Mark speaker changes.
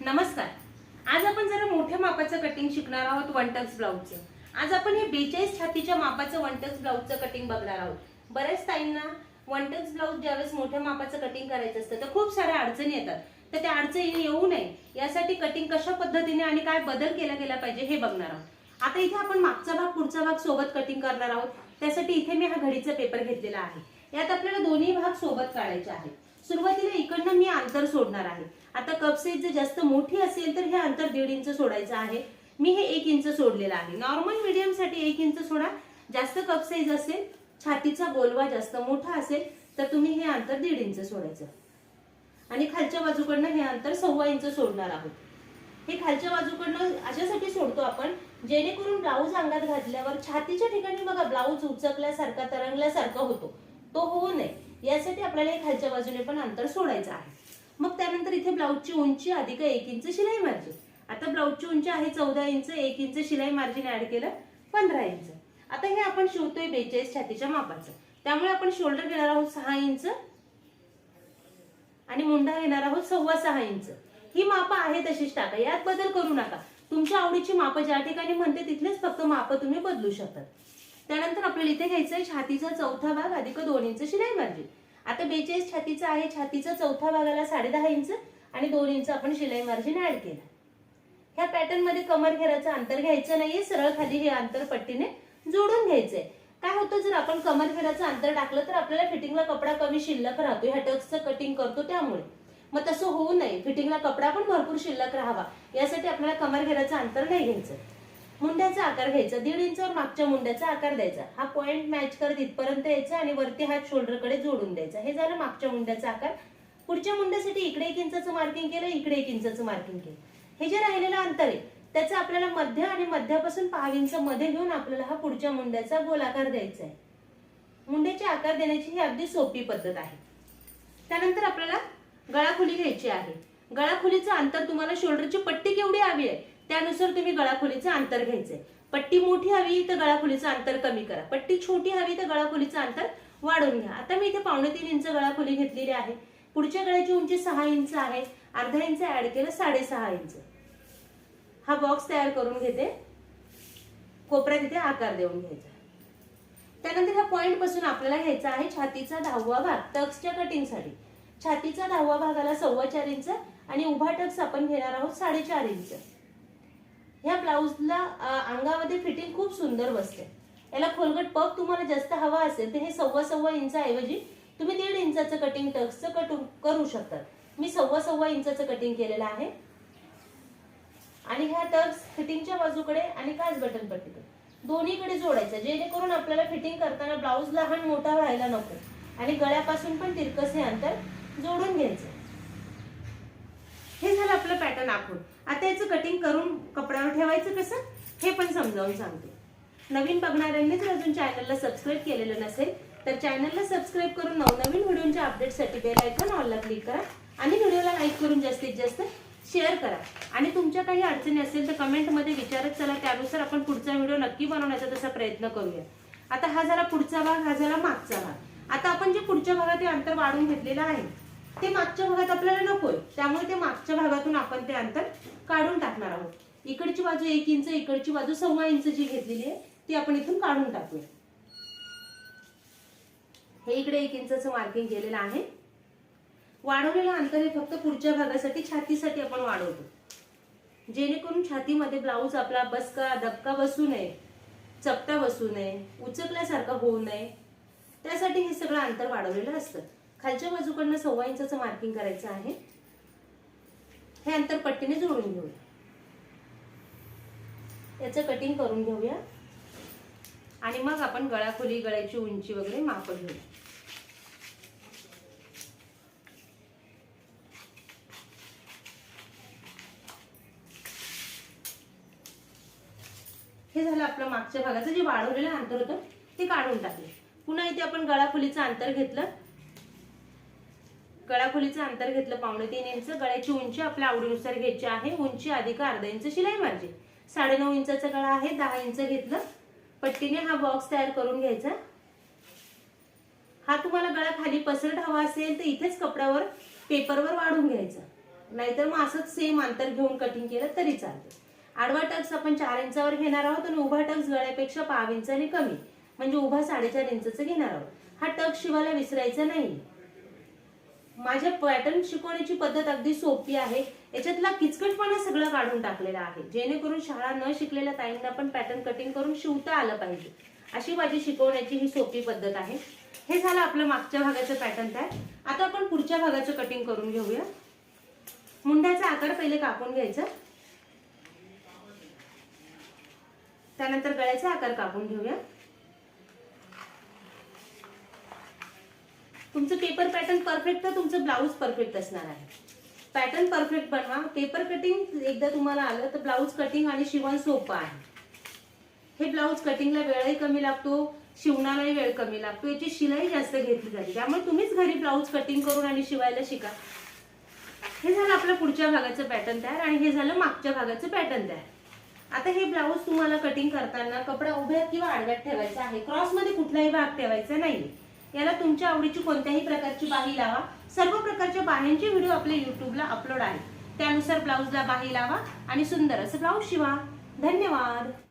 Speaker 1: नमस्कार. आज आपण जरा मोठ्या मापाचं कटिंग शिकणार आहोत वन टक्स ब्लाऊजचं आज आपण हे बेचाळीस छातीच्या मापाचं वन टक्स ब्लाऊजचं कटिंग बघणार आहोत. बऱ्याच ताईंना वन टक्स ब्लाऊज ज्यावेळेस मोठ्या मापाचं कटिंग करायचं असतं तर खूप साऱ्या अडचणी येतात. तर त्या अडचणी येऊ नये. यासाठी कटिंग कशा पद्धतीने आणि काय बदल केला गेला पाहिजे हे बघणार आहोत. आता इथे आपण मागचा भाग पुढचा भाग सोबत कटिंग करणार आहोत. त्यासाठी इथे मी हा घडीचा पेपर घेतलेला आहे. यात आपल्याला दोन्ही भाग सोबत काढायचे आहेत. सुरुवातीला इकडनं मी अंतर सोडणार आहे. आता कप साईज जर जास्त मोठी असेल तर हे अंतर दीड इंच सोडायचं आहे. मी हे एक इंच सोडलेलं आहे. नॉर्मल मीडियमसाठी एक इंच सोडा. जास्त कप साईज असेल छातीचा गोलवा जास्त मोठा असेल तर तुम्ही हे अंतर दीड इंच सोडायचं. आणि खालच्या बाजूकडनं हे अंतर सव्वा इंच सोडणार आहोत. हे खालच्या बाजूकडनं अशासाठी सोडतो आपण जेणेकरून ब्लाऊज अंगात घातल्यावर छातीच्या ठिकाणी बघा ब्लाऊज उचकल्यासारखा तरंगल्यासारखा होतो. तो होऊ नये. यासाठी आपल्याला खालच्या बाजूने पण अंतर सोडायचं आहे. मग त्यानंतर इथे ब्लाऊजची उंची अधिक एक इंच शिलाई मार्जिन. आता ब्लाऊजची उंची आहे चौदा इंच एक इंच शिलाई मार्जिन ऍड केलं पंधरा इंच. आता हे आपण शिवतोय बेचाळीस छातीच्या मापाचं. त्यामुळे आपण शोल्डर घेणार आहोत सहा इंच आणि मुंडा घेणार आहोत सव्वा सहा इंच. ही मापं आहे तशीच टाका. यात बदल करू नका. तुमच्या आवडीची मापं ज्या ठिकाणी म्हणते तिथलेच फक्त मापं तुम्ही बदलू शकतात. त्यानंतर आपल्याला इथे घ्यायचं आहे छातीचा चौथा भाग अधिक दोन इंच शिलाई मार्जिन. आता बेचाळीस छातीचा आहे छातीचा चौथा भागाला साडेदहा इंच आणि दोन इंच आपण शिलाई मार्जिन ऍड केलं. ह्या पॅटर्नमध्ये कमर घेराचं अंतर घ्यायचं नाहीये सरळ खाली हे अंतर पट्टीने जोडून घ्यायचंय. काय होतं जर आपण कमर घेराचं अंतर टाकलं तर आपल्याला फिटिंगला कपडा कमी शिल्लक राहतो ह्या टक्सचं कटिंग करतो त्यामुळे. मग तसं होऊ नये. फिटिंगला कपडा पण भरपूर शिल्लक राहावा. यासाठी आपल्याला कमर घेराचं अंतर नाही घ्यायचं. मुंड्याचा आकार घ्यायचा. दीड इंचावर मागच्या मुंड्याचा आकार द्यायचा. हा पॉइंट मॅच करत इथपर्यंत यायचा आणि वरती हात शोल्डरकडे जोडून द्यायचा. हे झालं मागच्या मुंड्याचा आकार. पुढच्या मुंड्यासाठी इकडे एक इंचाचं मार्किंग केलं इकडे एक इंचाचं मार्किंग केलं. हे जे राहिलेलं अंतर आहे त्याचं आपल्याला मध्य आणि मध्यापासून पाव इंच मध्ये घेऊन आपल्याला हा पुढच्या मुंड्याचा गोलाकार द्यायचा आहे. मुंड्याचे आकार देण्याची ही अगदी सोपी पद्धत आहे. त्यानंतर आपल्याला गळाखोली घ्यायची आहे. गळाखोलीचं अंतर तुम्हाला शोल्डरची पट्टी केवढी हवी आहे? त्यानुसार तुम्ही गळाखोलीचं अंतर घ्यायचंय. पट्टी मोठी हवी तर गळाखोलीचं अंतर कमी करा. पट्टी छोटी हवी तर गळाखोलीचं अंतर वाढवून घ्या. आता मी इथे पावणे तीन इंच गळाखोली घेतलेली आहे. पुढच्या गळ्याची उंची सहा इंच आहे. अर्धा इंच ऍड केलं साडेसहा इंच. हा बॉक्स तयार करून घेते. कोपऱ्यात इथे आकार देऊन घ्यायचा त्यानंतर ह्या पॉइंटपासून आपल्याला घ्यायचा आहे छातीचा दहावा भाग टक्सच्या कटिंगसाठी. छातीचा दहावा भागाला सव्वा चार इंच आणि उभा टक्स आपण घेणार आहोत साडेचार इंच. ह्या ब्लाऊजला अंगामध्ये फिटिंग खूप सुंदर बसते. याला खोलगट पग तुम्हाला जास्त हवा असेल तर हे सव्वा सव्वा इंचाऐवजी तुम्ही दीड इंचाचं कटिंग टक्सचं कट करू शकता मी सव्वा सव्वा इंचाचं कटिंग केलेलं आहे. आणि ह्या टक्स फिटिंगच्या बाजूकडे आणि काच बटन पट्टीकडे. दोन्हीकडे जोडायचं जेणेकरून आपल्याला फिटिंग करताना ब्लाऊज लहान मोठा व्हायला नको. आणि गळ्यापासून पण तिरकस हे अंतर जोडून घ्यायचं. हे झालं आपलं पॅटर्न आखून. आता याचं कटिंग करून कपड्यावर ठेवायचं कसं? हे पण समजावून सांगते. नवीन बघणाऱ्यांनी जर अजून चॅनलला सबस्क्राईब केलेलं नसेल तर चॅनलला सबस्क्राईब करून नवनवीन व्हिडिओच्या अपडेटसाठी बेल आयकॉन ऑलला क्लिक करा आणि व्हिडिओला लाईक करून जास्तीत जास्त शेअर करा. आणि तुमच्या काही अडचणी असेल तर कमेंटमध्ये विचारत चला त्यानुसार आपण पुढचा व्हिडिओ नक्की बनवण्याचा तसा प्रयत्न करूया. आता हा झाला पुढचा भाग हा झाला मागचा भाग. आता आपण जे पुढच्या भागात हे अंतर वाढून घेतलेलं आहे ते मागच्या भागात आपल्याला नकोय. त्यामुळे ते मागच्या भागातून आपण ते अंतर काढून टाकणार आहोत. इकडची बाजू एक इंच इकडची बाजू सव्वा इंच जी घेतलेली आहे ती आपण इथून काढून टाकूया. हे इकडे एक इंचाचं मार्किंग केलेलं आहे. वाढवलेलं अंतर हे फक्त पुढच्या भागासाठी छातीसाठी आपण वाढवतो. जेणेकरून छातीमध्ये ब्लाऊज आपला बसका धक्का बसू नये चपटा बसू नये उचकल्यासारखा होऊ नये. त्यासाठी हे सगळं अंतर वाढवलेलं असतं. खालच्या बाजूकडनं सव्वा इंचाचं मार्किंग करायचं आहे. हे अंतर पट्टीने जोडून घेऊया. याचं कटिंग करून घेऊया. आणि मग आपण गळाखोली गळ्याची उंची वगैरे माप घेऊया हे झालं आपलं मागच्या भागाचं जे वाढवलेलं अंतर होतं ते काढून टाकले. पुन्हा इथे आपण गळाखोलीचं अंतर घेतलं. गळाखोलीचं अंतर घेतलं पावणे तीन इंच गळ्याची उंची आपल्या आवडीनुसार घ्यायची आहे. उंची अधिक अर्धा इंच शिलाई मार्जिन. साडेनऊ इंचाचा गळा आहे दहा इंच घेतलं. पट्टीने हा बॉक्स तयार करून घ्यायचा. हा तुम्हाला गळा खाली पसरट हवा असेल तर इथेच कपड्यावर पेपरवर वाढून घ्यायचा. नाहीतर मग असंच सेम अंतर घेऊन कटिंग केलं तरी चालतं. आडवा टक्स आपण चार इंचावर घेणार आहोत आणि उभा टक्स गळ्यापेक्षा पाव इंचाने कमी. म्हणजे उभा साडेचार इंचाचं घेणार आहोत. हा टक्स शिवायला विसरायचा नाही. माझ्या पॅटर्न शिकवण्याची पद्धत अगदी सोपी आहे. याच्यातला किचकटपणा सगळं काढून टाकलेला आहे. जेणेकरून शाळा न शिकलेल्या ताईंना पण पॅटर्न कटिंग करून शिवता आलं पाहिजे. अशी माझी शिकवण्याची ही सोपी पद्धत आहे. हे झालं आपलं मागच्या भागाचं पॅटर्न तयार आता आपण पुढच्या भागाचं कटिंग करून घेऊया. मुंड्याचा आकार पहिले कापून घ्यायचा. त्यानंतर गळ्याचा आकार कापून घेऊया. तुमचं पेपर पॅटर्न परफेक्ट तर तुमचं ब्लाऊज परफेक्ट असणार आहे. पॅटर्न परफेक्ट बनवा. पेपर कटिंग एकदा तुम्हाला आलं तर ब्लाऊज कटिंग आणि शिवण सोपं आहे. हे ब्लाऊज कटिंगला वेळही कमी लागतो शिवणालाही वेळ कमी लागतो. याची शिलाई जास्त घेतली जाते. त्यामुळे तुम्हीच घरी ब्लाऊज कटिंग करून आणि शिवायला शिका. हे झालं आपलं पुढच्या भागाचं पॅटर्न तयार आणि हे झालं मागच्या भागाचं पॅटर्न तयार. आता हे ब्लाऊज तुम्हाला कटिंग करताना कपडा उभ्यात किंवा आडव्यात ठेवायचा आहे. क्रॉसमध्ये कुठलाही भाग ठेवायचा नाही याला तुमच्या आवडीची कोणत्याही प्रकारची बाही लावा. सर्व प्रकारच्या बाह्यांचे व्हिडिओ आपल्या युट्यूबला अपलोड आहे त्यानुसार ब्लाऊजला बाही लावा आणि सुंदर असं ब्लाऊज शिवा. धन्यवाद.